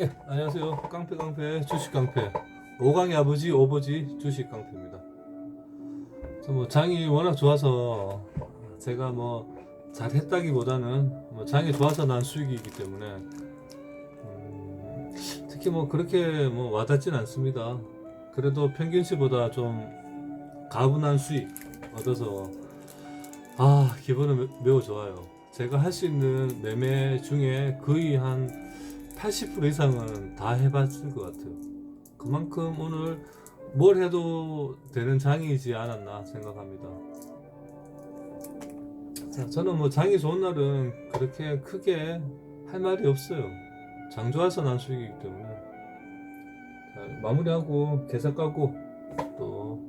예, 안녕하세요. 깡패 깡패 주식 깡패 오강의 아버지 오버지 주식 깡패입니다. 저뭐 장이 워낙 좋아서 제가 뭐 잘했다기보다는 뭐 장이 좋아서 난 수익이기 때문에 음, 특히 뭐 그렇게 뭐 와닿진 않습니다. 그래도 평균치보다 좀 가분한 수익 얻어서 아 기분은 매- 매우 좋아요. 제가 할 수 있는 매매 중에 거의 한 80% 이상은 다 해봤을 것 같아요. 그만큼 오늘 뭘 해도 되는 장이지 않았나 생각합니다. 자, 저는 뭐 장이 좋은 날은 그렇게 크게 할 말이 없어요. 장 좋아서 난 수익이기 때문에. 자, 마무리하고 계산 까고 또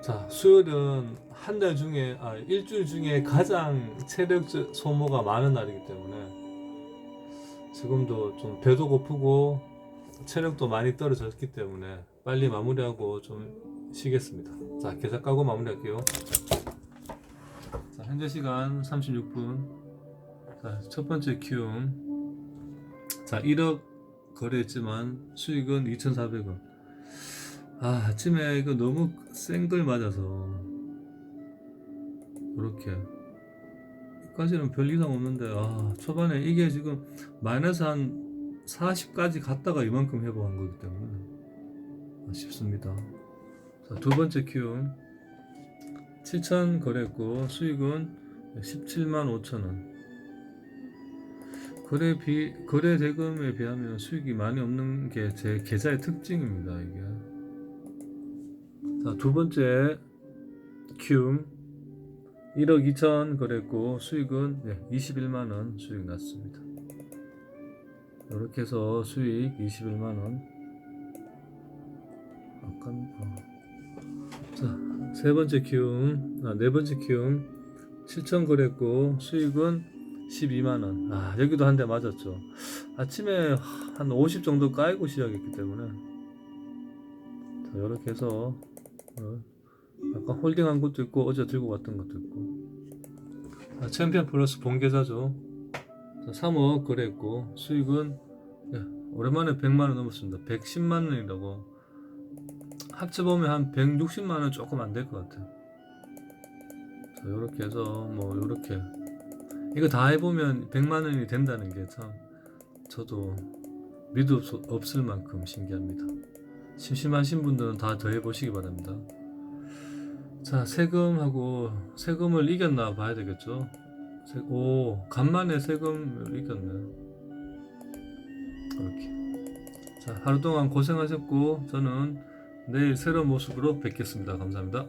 자, 수요일은 한 달 중에 아 일주일 중에 가장 체력 소모가 많은 날이기 때문에 지금도 좀 배도 고프고 체력도 많이 떨어졌기 때문에 빨리 마무리하고 좀 쉬겠습니다. 자, 계산 까고 마무리할게요. 자, 현재 시간 36분. 자, 첫 번째 키움. 자, 1억 거래했지만 수익은 2,400원. 아, 아침에 이거 너무 센 걸 맞아서 이렇게 까지는 별 이상 없는데 아 초반에 이게 지금 마이너스 한 40까지 갔다가 이만큼 회복한 거기 때문에 아쉽습니다. 자, 두 번째 키움 7천 거래했고 수익은 17만 5천 원. 거래 비 거래 대금에 비하면 수익이 많이 없는 게 제 계좌의 특징입니다. 이게 자, 두 번째 키움 1억 2천 거래했고 수익은 네, 21만 원 수익 났습니다. 이렇게 해서 수익 21만 원. 아까 어. 자, 세 번째 키움, 아, 네 번째 키움 7천 거래했고 수익은 12만 원. 아, 여기도 한 대 맞았죠. 아침에 한 50 정도 까이고 시작했기 때문에 자, 이렇게 해서 어, 약간 홀딩한 것도 있고 어제 들고 갔던 것도 있고. 아, 챔피언 플러스 본계좌죠. 자, 3억 거래했고 수익은 네, 오랜만에 100만원 넘었습니다. 110만원이라고. 합쳐보면 한 160만원 조금 안 될 것 같아요. 자 요렇게 해서 뭐 요렇게. 이거 다 해보면 100만원이 된다는 게 참 저도 믿을 수 없을 만큼 신기합니다. 심심하신 분들은 다 더 해보시기 바랍니다 자, 세금하고 세금을 이겼나 봐야 되겠죠. 세, 오, 간만에 세금을 이겼네. 이렇게. 자, 하루 동안 고생하셨고 저는 내일 새로운 모습으로 뵙겠습니다. 감사합니다.